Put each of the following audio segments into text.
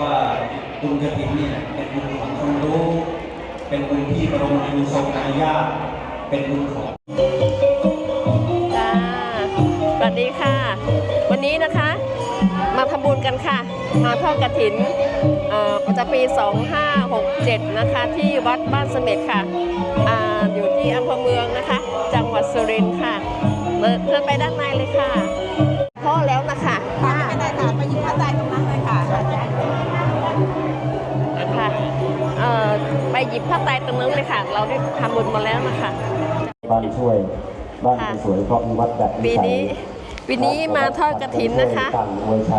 ว่าบุญกระถิ่นเนี่ยเป็นบุญของคนรู้ เป็นบุญที่พระองค์ทรงอนุญาตเป็นบุญของจ้าสวัสดีค่ะ วันนี้นะคะ มาทำบุญกันค่ะมาทอดกระถินเอ่อประจำปี 2567 นะคะ ที่วัดบ้านเสม็ดค่ะออยู่ที่อำเภอเมืองนะคะ จังหวัดสุรินทร์ค่ะเดินไปด้านในเลยค่ะพ่อแล้วนะคะ หยิบผ้าไตรตรงนั้นเลยค่ะ เราได้ทำบุญมาแล้วนะคะบ้านช่วยบ้านสวยๆเพราะมีวัดแบบปีนี้ปีนี้มาทอดกระถินนะคะ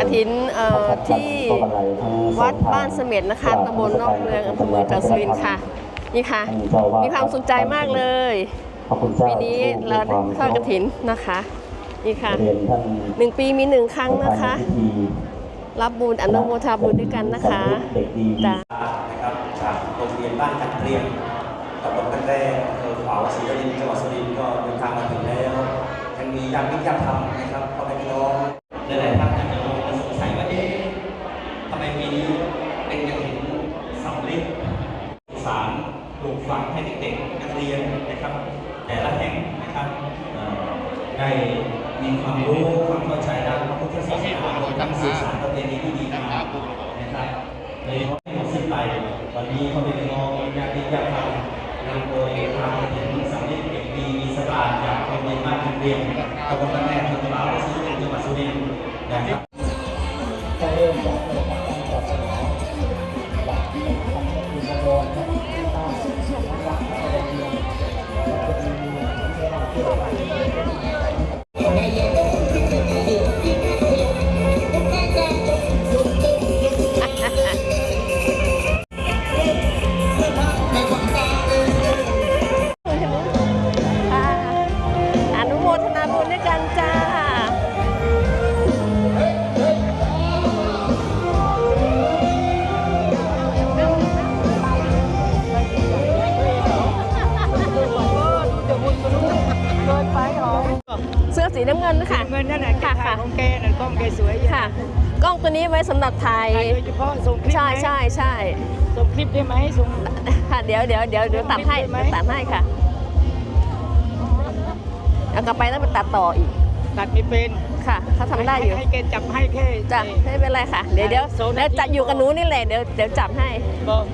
กระถินเอ่อที่วัดบ้านเสม็ดนะคะตำบลนอกเมืองอำเภอเมืองจังหวัดสุรินทร์ค่ะ นี่ค่ะ มีความสนใจมากเลยขอบคุณเจ้าปีนี้เราได้ทอดกระถินนะคะ นี่ค่ะเรียนท่านหนึ่งปีมีหนึ่งครั้งนะคะประธานพิธีรับบุญอนุโมทนาบุญด้วยกันนะคะเด็กดีจ้ะนะครับจากโรงเรียน บ้านกันเตรียมตำบลกันแรกอำเภอขวาวศรีนครินทร์จังหวัดสุรินทร์ก็เดินทางมาถึงแล้วยังมีญาติมิตรญาติธรรมนะครับพ่อแม่พี่น้องหลายๆท่านอาจจะสงสัยว่าเอ๊ะทำไมปีนี้เป็นกระถิ่นสำลิดสารปลูกฝังให้เด็กๆนักเรียนนะครับ แต่ละแห่งนะครับเอ่อได้มีความรู้ความเข้าใจด้านพระพุทธศาสนารวมทั้งสื่อสารประเพณีที่ดีงามนะครับเลยขอให้หมดสิ้นไป วันนี้เขาเป็นน้องญาติญาติธรรมนำโดยทางถึงสำนึกเด็กดีมีสบายจากโรงเรียนบ้านจุเรียนตำบลบ้านแม่อำเภอตะบาวและซื้อเป็นจังหวัดสุรินทร์นะครับ นี้ไว้สำหรับถ่ายถ่ายโดยเฉพาะส่งคลิปใช่ไหมใช่ใช่ส่งคลิปได้ไหมส่ง ค่ะเดี๋ยวเดี๋ยวเดี๋ยวเดี๋ยวตัดให้ได้ไหมเดี๋ยวตัดให้ค่ะเอากลับไปแล้วไปตัดต่ออีกตัดไม่เป็นค่ะเขาทำได้อยู่ให้แกจับให้แค่จ้ะไม่เป็นไรค่ะเดี๋ยวเดี๋ยวโซนเดี๋ยวจะอยู่กับหนูนี่แหละเดี๋ยวเดี๋ยวจับให้ บอก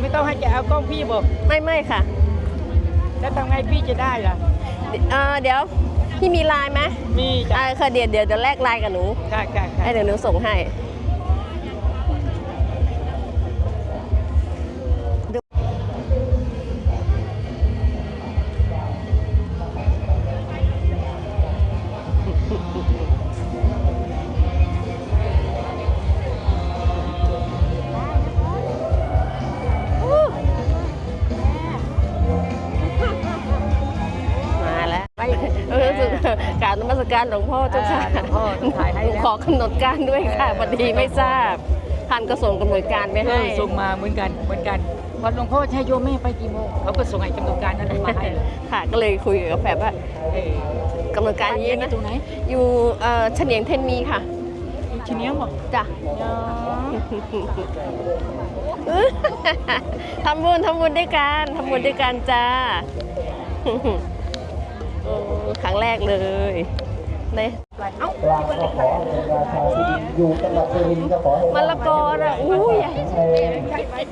ไม่ต้องให้แกเอากล้องพี่บอกไม่ไม่ค่ะ แล้วทำไงพี่จะได้ล่ะเอ่อเดี๋ยว พี่มีไลน์ไหมมีจ้ะอ่าค่ะเดี๋ยวเดี๋ยวเดี๋ยวแลกไลน์กับหนูค่ะค่ะค่ะให้เดี๋ยวหนูส่งให้ กรารนมัสการหลวงพ่อเจ้าค่ะหลวงพ่อต้องถ่ายให้แล้ว ขอกำหนดการด้วยค่ะพอดีไม่ทราบท่านก็ส่งกำหนดการไปเอให้อส่งมาเหมือนกันเหมือนกันวันหลวงพ่อจะให้โยมแม่ไปกี่โมงเขาก็ส่งให้กำหนดการนั้นมาให้เลยค่ะก็เลยคุยกับแฟนว่าเออกำหนดการอย่างนี้นะตรงไหนอยู่เอ่อเฉลียงเทนมีค่ะชิเนี้ยบอกจ้ะทำบุญทำบุญด้วยกันทำบุญด้วยกันจ้าโอ้ครั้งแรกเลย เนี่ยเอ้ากลางก็ขอให้เป็นราชาที่ดินอยู่จังหวัดสุรินทร์ก็ขอให้มะละกออะอู้ยแข็งแรง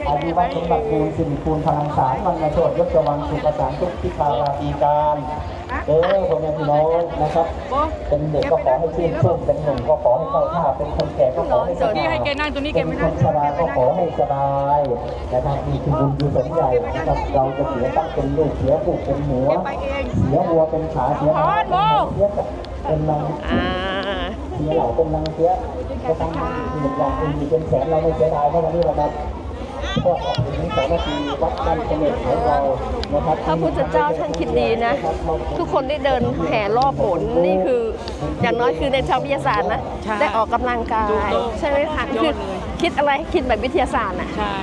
อายุวัฒน์สมบัติคูณสิริคูณพลังสารวันนาโชดยศวังสุขสารทุกทิพาราตีการเออพ่อแม่พี่น้องนะครับบอกเป็นเด็กก็ขอให้ชื่นชมเป็นหนุ่มก็ขอให้เข้าท่าเป็นคนแก่ก็ขอให้สนี่บาให้ยแกนั่งตรงนี้แกเป็นไม่คนั่งนชราก็ขอให้สบายนะครับนี่คือบุญกุศลใหญ่นะครับเราจะเสียตั้งเป็นลูกเสียผูกเป็นหัวไปเองเสียวัวเป็นขาเสียหมาเป็นหัวเสียกับ เป็นนางอ่าเสียเหล่าเป็นนางเสียก็ตั้งหนึ่งอย่างเป็นมีเป็นแสนเราไม่เสียดายเพราะวันนี้เราครับก็ขอบคุณสามัคคีวัดบ้านเสม็ดของเรานะครับพระพุทธเจ้าท่านคิดดีนะ ทุกคนได้เดินแห่รอบโบสถ์นี่คือ อย่างน้อยคือในทางวิทยาศาสตร์นะใช่ได้ออกกำลังกายถูกต้องใช่ไหมคะยอดคือเลยคิดอะไรให้คิดแบบวิทยาศาสตร์น่ะ ใช่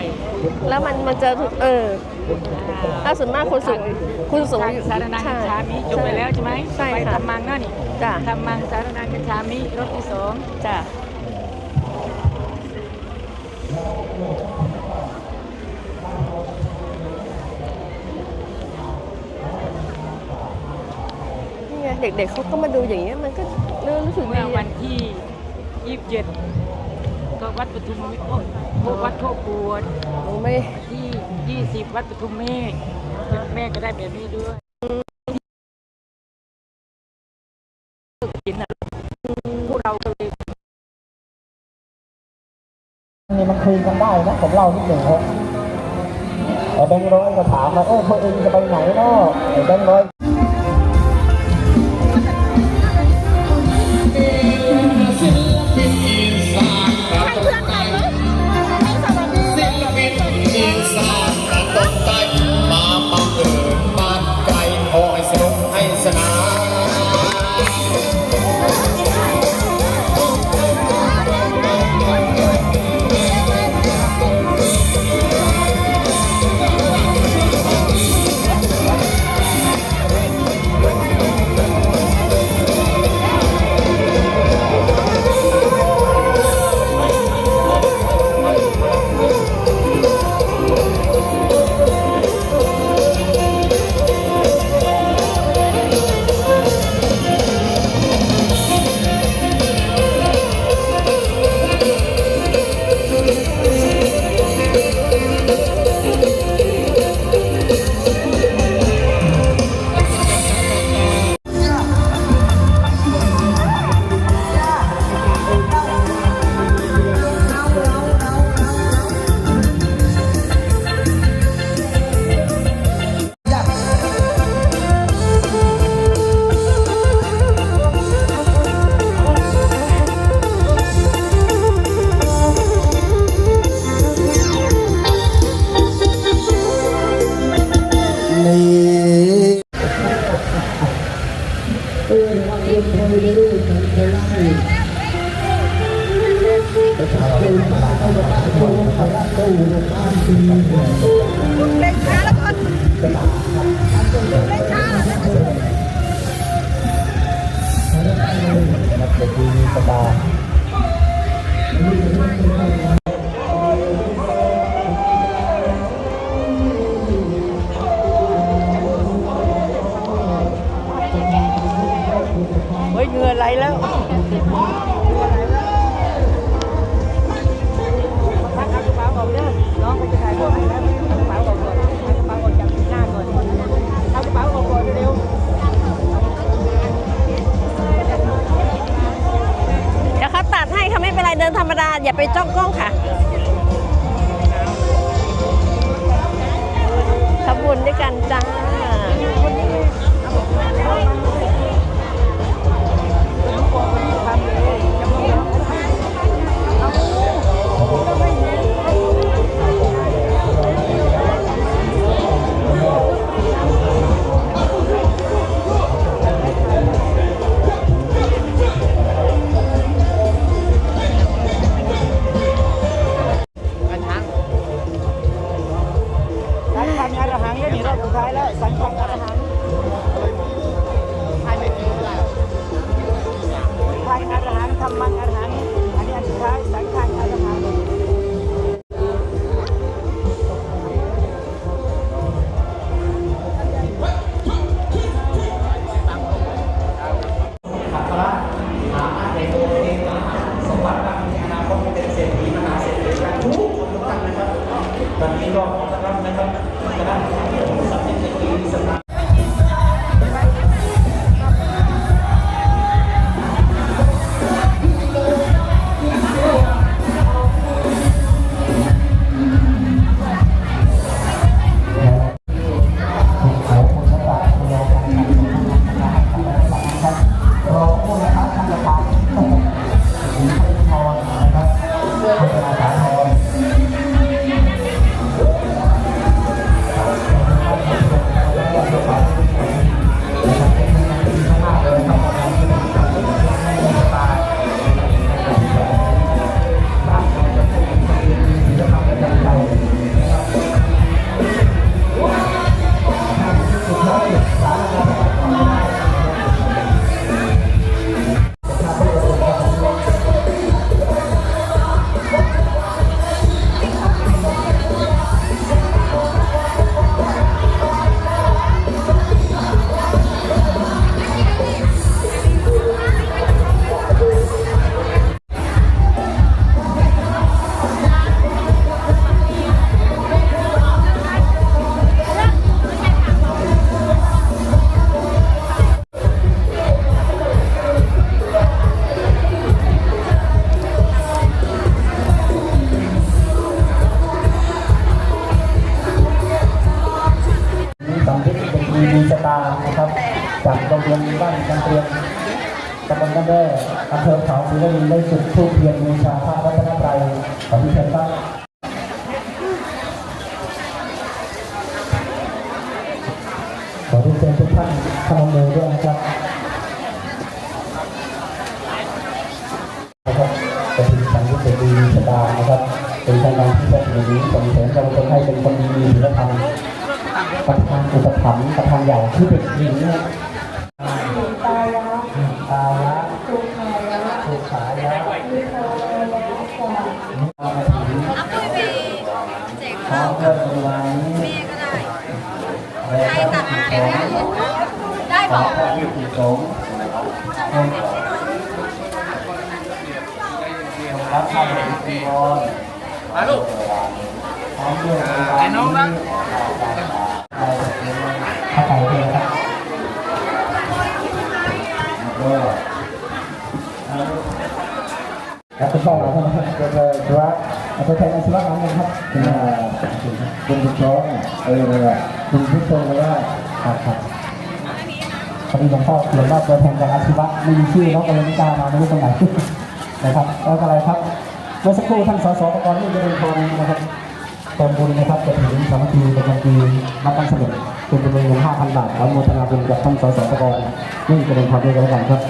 แล้วมันมันจะเออถ้าส่วนมากคนสูงคุณสูงอายุสารนังกัญชามิจบไปแล้วใช่ไหมใช่ไปค่ะทำมังนั่นนี่ จ้ะธรมังสารนังกัามิรถที่สองจ้ะนี่ไงเด็กๆเขาก็มาดูอย่างเงี้ยมันก็เรื่องรู้สึกเมื่ดีอวันที่ยี่สิบเจ็ดก็วัดปทุมวิรพวกวัดโคกวด โอ้ไม่ยี่สิบวัดปทุมเมฆแม่ก็ได้แบบนี้ด้วยี่มันคืนกันได้นะผมเล่านิดหนึ่งครับแบงค์ร้อยก็ถามมาโอ้พวอเองจะไปไหนเนาะแบงค์ร้อย อย่าไปจ้องกล้องค่ะทำบุญด้วยกันจ้า จากตำบ้านกันเตรียมตำบลกันแร่อำเภอเขาศรีนครินทร์ได้จุดธูปเทียนบูชาพระรัตนตรัยขอพิเชิญครับขอเรียนเชิญทุกท่านพนมมือด้วยนะครับนะครับเป็นที่สังยุตเป็นดีมีชะตานะครับเป็นทางการที่จะถึงนี้ส่งเสริมเยาวชนให้เป็นคนดีมีศีลธรรมประธานอุปถัมภ์ประธานใหญ่ที่เด็กหญิงเนี่ย ตายะตายะสุขายะ สุขายะวิโยยะจ้ะมาถึงขอเกิดวันนี้แม่ก็ได้ ใครตัดมาได้ขอพระยุติสงฆ์รับข้าวเป็นจีวรมาลูกน้อมด้วยไอ้น้องรัก ตัวแทนอาชีวะของเราครับคุณผู้ชมเออคุณผู้ชมว่าครับครับพอดีหลวงพ่อเขียนว่าตัวแทนจากอาชีวะไม่มีชื่อน้องกำลังกล้ามาไม่รู้ตรงไหนนะครับแล้วก็อะไรครับเมื่อสักครู่ท่านสสประกรณ์นี่จะเป็นคนนะครับตนบุญนะครับจะถึงสามัคคีเป็นวันดีรับการเสด็จเป็นจำนวนเงิน5,000 บาทขออนุโมทนาบุญกับท่านสสประกรณ์นี่จะเป็นความด้วยกันแล้วกันครับ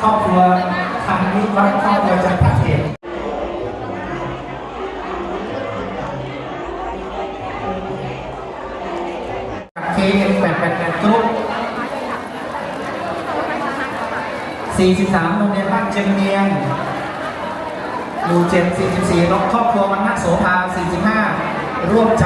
ครอบครัวทางนิวัฒน์ครอบครัวจันทร์เขตเคเอ็มแปดแปดแปดทุกสี่สิบสามโรงเรียนบ้านเชียงเมียงหมู่เจ็ดสี่สิบสี่รถครอบครัวมันนักโสภาสี่สิบห้าร่วมใจ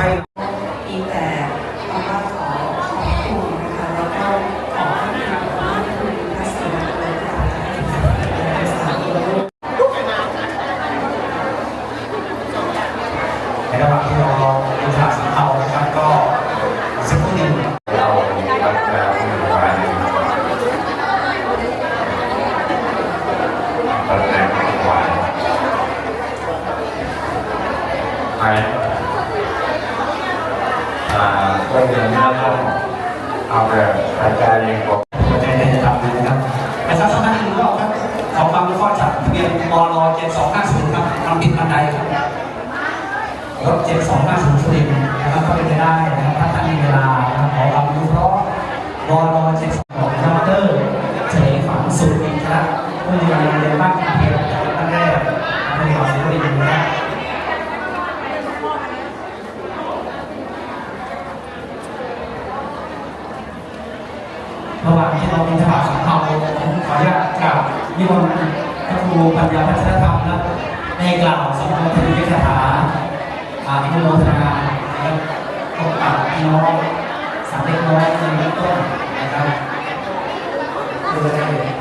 ระหว่างที่เรามีฉบับสัมภาระผมขออนุญาตกล่าวนิมนต์พระครูปัญญาพัฒนธรรมและในกล่าวสมโภชนิยคาถาอาภิโมทนาและพบปะพี่น้องสามเล็กน้อยในเบื้องต้นนะครับโดยก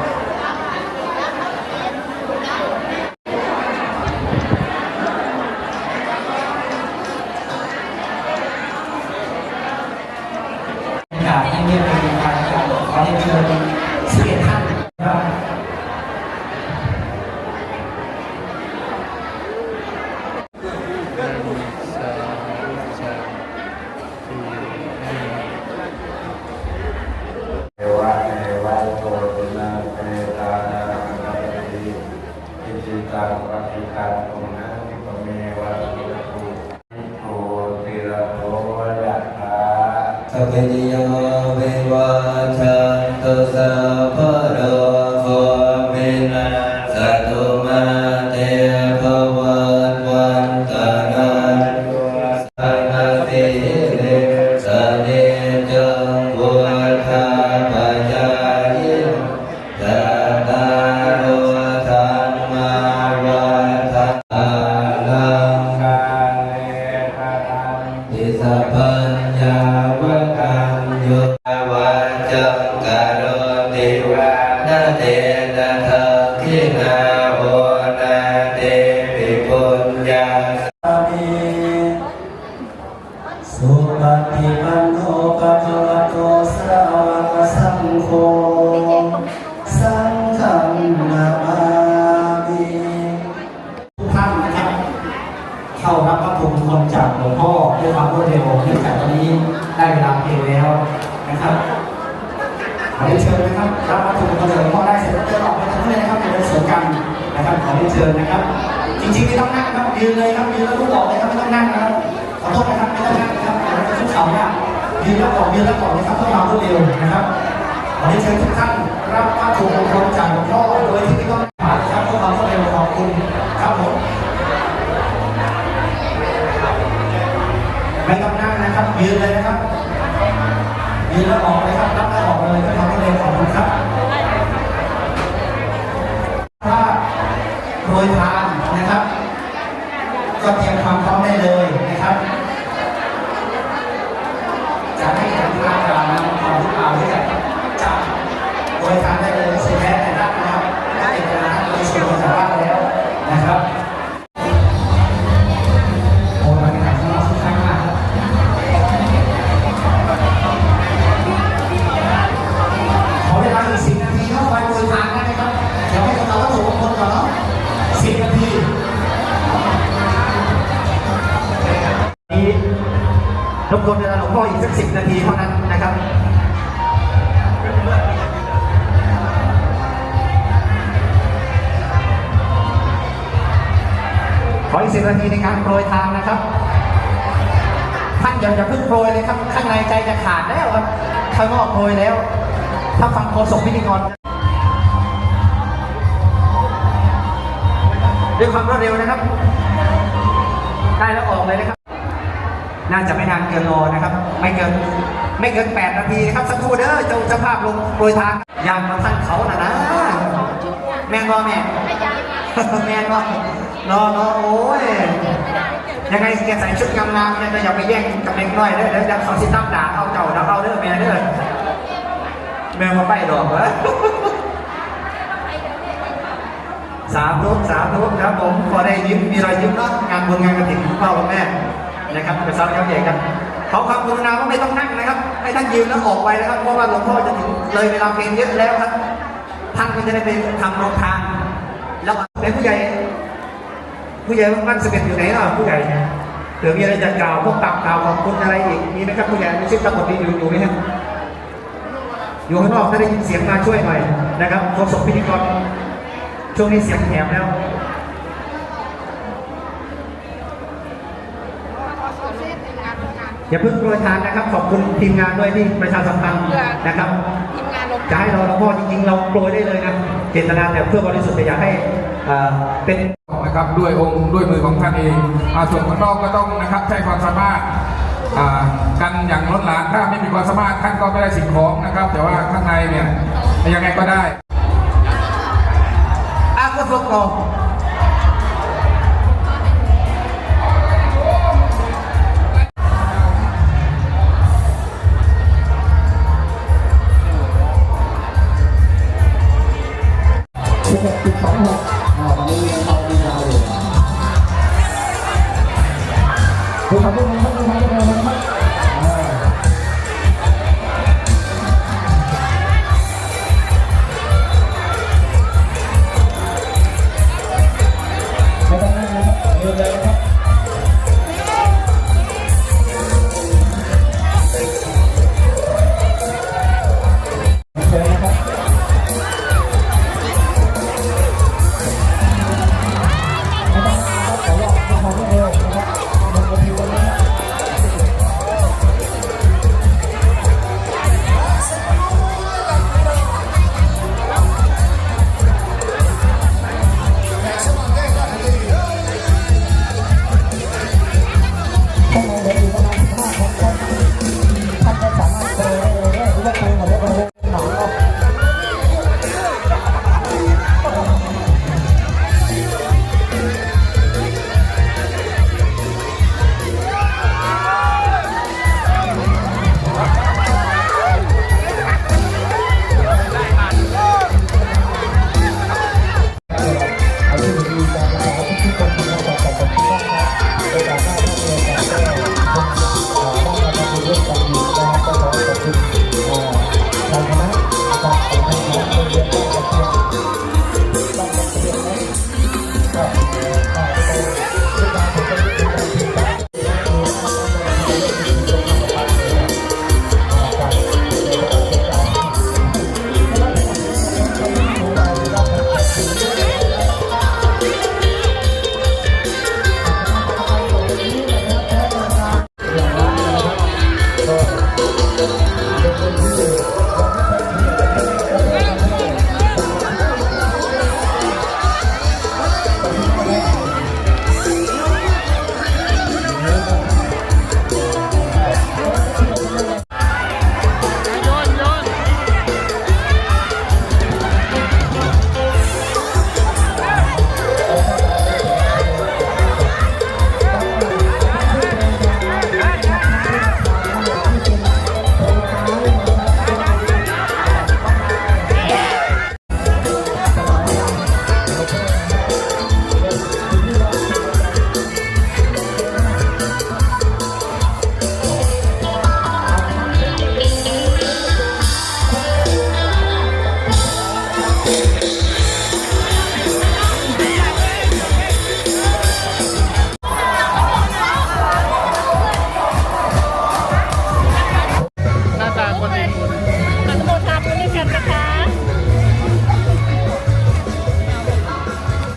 เรียนเชิญทุกท่านรับพระถุงคนจากหลวงพ่อโดยที่ไม่ต้อง อย่าอย่าเพิ่งโปรยเลยครับ ข้างในใจจะขาดแล้วครับข้างนอกโปรยแล้ว ถ้าฟังโฆษกพิธีกรด้วยความรวดเร็วนะครับ ได้แล้วออกเลยนะครับ น่าจะไม่นานเกินรอนะครับ ไม่เกินไม่เกิน 8 นาทีนะครับสักครู่เด้อเจ้าเจ้าภาพลงโปรยทางยางมาท่านเขาน่ะนะแม่นบอแม่แม่นบอรอรอโอ้ย ยังไงแกใส่ชุดงามๆเนี่ยจะอย่าไปแย่งกับเด็กน้อยเด้อเดี๋ยวเขาสิตั้มด่าเอาเจ้าแล้วเอาเด้อแม่เด้อแม่มาไปดอกเหรอสามทุกสามทุกครับผมพอได้ยิ้มมีรอยยิ้มเนาะงานบุญงานกระถิ่นของพ่อกับแม่นะครับกระซ้ำกับเด็กกันขอความกรุณาว่าไม่ต้องนั่งนะครับให้ท่านยืนแล้วออกไปนะครับเพราะว่าหลวงพ่อจะถึงเลยเวลาเพลงเยอะแล้วครับท่านก็จะได้ไปทำโรงทานแล้วเป็นผู้ใหญ่ ผู้ใหญ่บ้านสเก็ตอยู่ไหนล่ะผู้ใหญ่เนี่ยหรือมีอะไรจะกล่าวพวกตับกล่าวขอบคุณอะไรอีกมีไหมครับผู้ใหญ่ไม่ใช่ทั้งหมดนี้อยู่อยู่ไหมครับอยู่ข้างนอกถ้าได้ยินเสียงมาช่วยหน่อยนะครับโฆษกพิธีกรช่วงนี้เสียงแหบแล้วอย่าเพิ่งโปรยทานนะครับ ขอบคุณทีมงานด้วยที่ประชาสัมพันธ์นะครับทีมงานลงจะให้เราหลวงพ่อจริงๆ เราโปรยได้เลยนะเจตนาแต่เพื่อบริสุทธิ์แต่อยากให้อ่า เป็นนะครับด้วยองค์ด้วยมือของท่านเองอาส่วนข้างนอกก็ต้องนะครับใช้ความสามารถอ่ากันอย่างล้นหลามถ้าไม่มีความสามารถท่านก็ไม่ได้สิ่งของนะครับ แต่ว่าข้างในเนี่ยยังไงก็ได้อาก็ฟกเรา ดูค